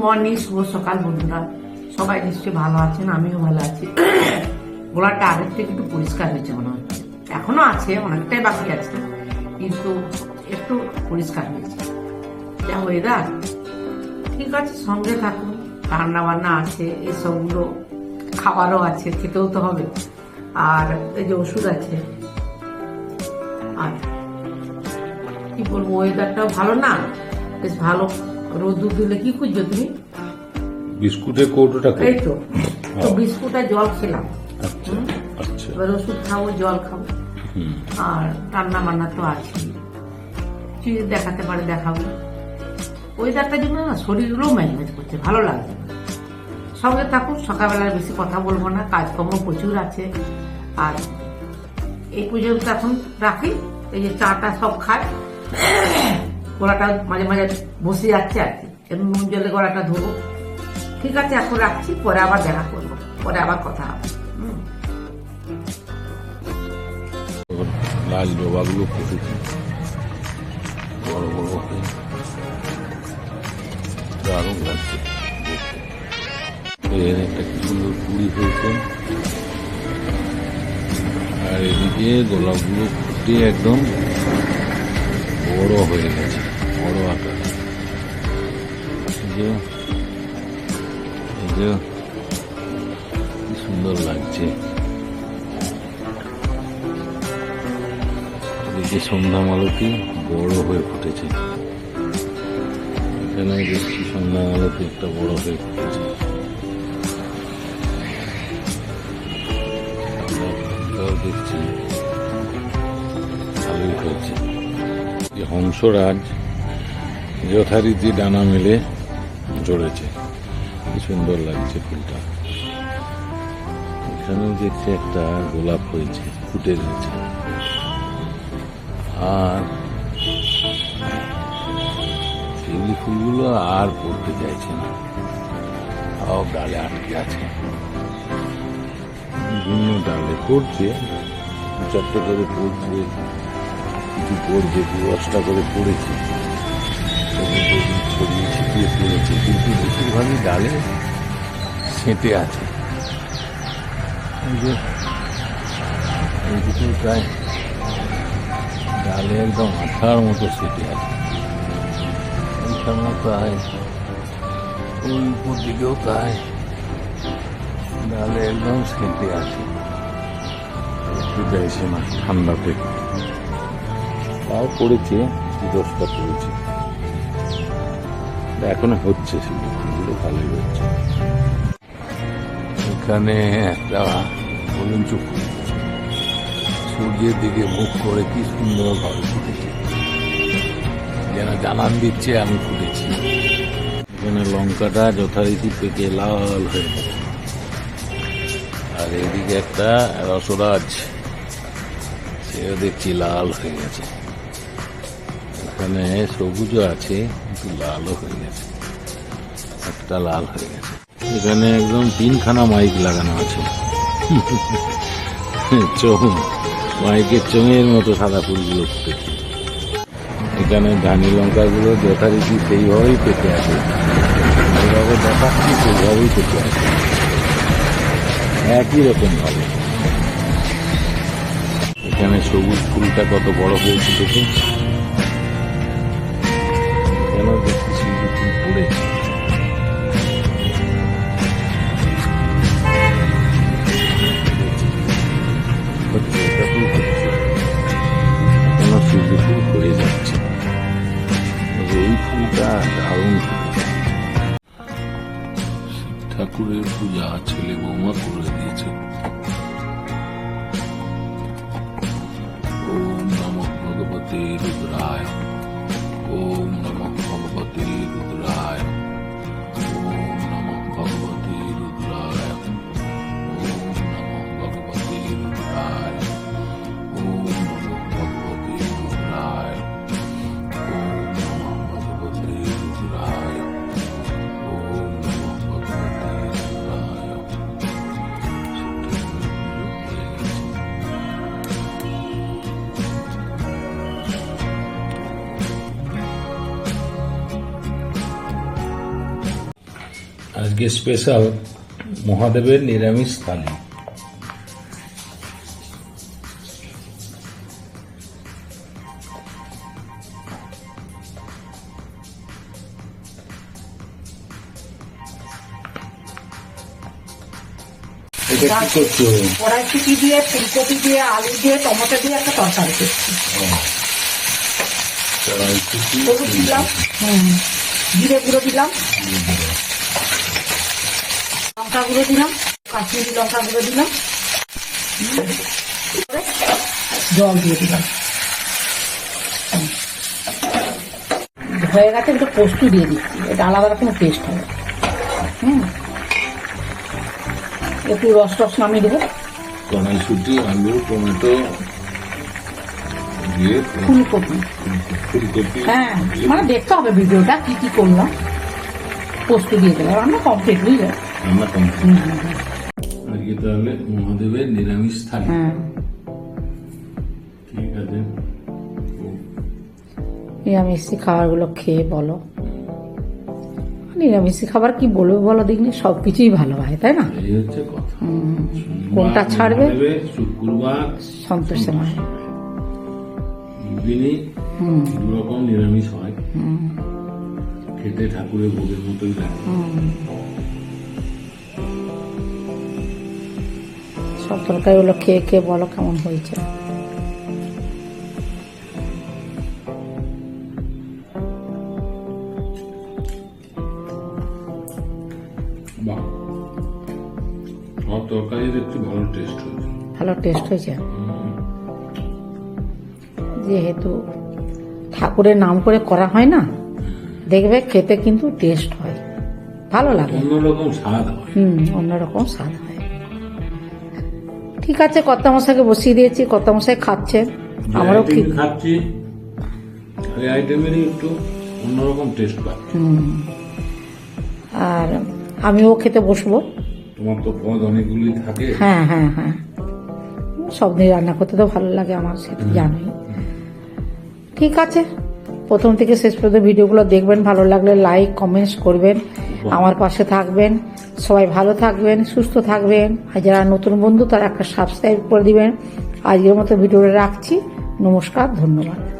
Morning শুভ সকাল বন্ধুরা। সবাই নিশ্চয়ই ভালো আছেন, আমিও ভালো আছি। গোলাটা আগের থেকে একটু পরিষ্কার হয়েছে মনে হচ্ছে। এখনও আছে, অনেকটাই বাকি আছে, কিন্তু একটু পরিষ্কার হয়েছে। যা ওয়েদার ঠিক আছে, সঙ্গে থাকুন রান্না বান্না আছে, এসবগুলো খাবারও আছে, খেতেও তো হবে। আর এই যে ওষুধ আছে, আর কি বলব ওয়েদারটাও ভালো না, বেশ ভালো। রোদ্দুর দিলে কি খুঁজছো তুমি? বিস্কুটের কৌটোটা এই তো। তো বিস্কুট আর জল খেলাম। আচ্ছা আচ্ছা। এবার ওষুধ খাব জল খাব। আর রান্না বান্না তো আছে। যদি দেখাতে পারে দেখাবো। ওয়েদারটার জন্য না শরীরগুলোও ম্যানেজ করছে ভালো লাগছে সঙ্গে থাকুন সকালবেলায় বেশি কথা বলব না কাজকর্ম প্রচুর আছে। আর এই পর্যন্ত এখন রাখি। এই যে চাটা সব খায়। গলাটা মাঝে মাঝে বসে যাচ্ছে আর কি। নুন জলে গলাটা ধোবো। ঠিক আছে, এখন রাখছি, পরে আবার দেখা করব। পরে আবার কথা হবে। লাল জবাগুলো ফুটেছে বড় বড় দারুণ লাগছে এর একটা কি সুন্দর কুড়ি হয়েছে। আর এদিকে গোলাপগুলো ফুটে একদম। বড় হয়ে গেছে, বড় আকার। সুন্দর লাগছে। এদিকে সন্ধ্যা মালতি বড় হয়ে ফুটেছে। এখানে দেখছি সন্ধ্যা মালতি একটা বড় হয়ে ফুটেছে। দেখছি ভালোই হয়েছে। হংসরাজ যথারীতি ডানা মেলে জড়েছে। কি সুন্দর লাগছে ফুলটা। এখানেও দেখছি একটা গোলাপ হয়েছে, ফুটে রয়েছে। আর শিউলি ফুলগুলো আর পড়তে চাইছে না। সব ডালে আটকে আছে। বিভিন্ন ডালে পড়ছে দু চারটে করে পড়ছে। কিছু পড়ছে দু করে পড়েছে। ছড়িয়ে ছিটিয়ে পড়েছে। কিন্তু বেশিরভাগই ডালে সেঁটে আছে। প্রায় ডালে একদম আঠার মতো সেটে আছে। এইখানেও তাই ওই উপর দিকেও তাই ডালে একদম সেটে আছে। একটু চাইছে না ঠান্ডাতে তাও পড়েছে দু দশটা পড়েছে এখনও হচ্ছে সেগুলো ভালোই হচ্ছে। এখানে একটা বলুন চুপ সূর্যের দিকে মুখ করে কি সুন্দর ভাবে ফুটেছে। যেন জানান দিচ্ছে, আমি ফুটেছি। এখানে লঙ্কাটা যথারীতি পেকে লাল হয়ে আর এদিকে একটা রসরাজ, সেও দেখছি লাল হয়ে গেছে। এখানে সবুজও আছে কিন্তু লালও হয়ে গেছে। একটা লাল হয়ে গেছে। এখানে একদম তিনখানা মাইক লাগানো আছে। চোখ মাইকের চোঙের মতো সাদা ফুলগুলো ফুটেছে এখানে ধানি লঙ্কাগুলো যথারীতি সেইভাবেই পেকে আছে। যেভাবে দেখাচ্ছি সেইভাবেই পেতে আছে। একই রকম ভাবে। এখানে সবুজ ফুলটা কত বড় হয়েছে দেখুন। এই ঠাকুরের পূজা করে দিয়েছে। ওম নমঃ ভগবতে রুদ্রায়। ওম আজকে স্পেশাল মহাদেবের নিরামিষ থালি। এটা কি করছ কড়াইশুটি দিয়ে ফুলকপি দিয়ে আলু দিয়ে টমেটো দিয়ে একটা তরকারি করছি। কড়াইশুঁটি, দিলাম। হুম জিরে গুঁড়ো দিলাম। লঙ্কা গুঁড়ো দিলাম কাশ্মীরি লঙ্কা গুঁড়ো দিলাম। জল দিয়ে দিলাম। হয়ে গেছে একটু পোস্ত দিয়ে দিচ্ছি। এটা আলাদা রকম টেস্ট হবে। হুম। একটু রস টস নামিয়ে দেবো। কড়াইশুঁটি আলু টমেটো দিয়ে ফুলকপি। ফুলকপি। হ্যাঁ মানে দেখতে হবে ভিডিওটা কি কি করলাম। পোস্ত দিয়ে দিলাম রান্না কমপ্লিট বুঝলে? রান্না কমপ্লিট। আজকে তাহলে মহাদেবের নিরামিষ থালি। হ্যাঁ। ঠিক আছে। নিরামিষি খাবারগুলো খেয়ে বলো। নিরামিষি খাবার কি বলবে বলো দেখনি সব কিছুই ভালো হয় তাই না? এই হচ্ছে কথা। কোনটা ছাড়বে? শুক্রবার। সন্তোষে মায় দিনই হুম। দু রকম নিরামিষ হয়। খেতে ঠাকুরের ভোগের মতোই লাগে। সব তরকারিগুলো খেয়ে খেয়ে বলো কেমন হয়েছে। বাহ। একটু ভালো টেস্ট হয়েছে। ভালো টেস্ট হয়েছে? যেহেতু ঠাকুরের নাম করে করা হয় না দেখবে খেতে কিন্তু টেস্ট হয়। ভালো লাগে। অন্যরকম স্বাদ হয়। হুম অন্যরকম স্বাদ হয়। ঠিক আছে কর্তামশাইকে বসিয়ে দিয়েছি কর্তামশাই খাচ্ছে। আমারও খাচ্ছি এই আইটেমেরই একটু অন্যরকম টেস্ট পাই হুম। আর আমিও খেতে বসবো। তোমার তো পদ অনেকগুলি থাকে। হ্যাঁ হ্যাঁ হ্যাঁ। সব দিন রান্না করতে তো ভালো লাগে আমার সেটা জানোই। ঠিক আছে প্রথম থেকে শেষ পর্যন্ত ভিডিওগুলো দেখবেন। ভালো লাগলে লাইক কমেন্টস করবেন। আমার পাশে থাকবেন। সবাই ভালো থাকবেন, সুস্থ থাকবেন। আর যারা নতুন বন্ধু, তারা একটা সাবস্ক্রাইব করে দিবেন। আজকের মতো ভিডিওটা রাখছি। নমস্কার, ধন্যবাদ।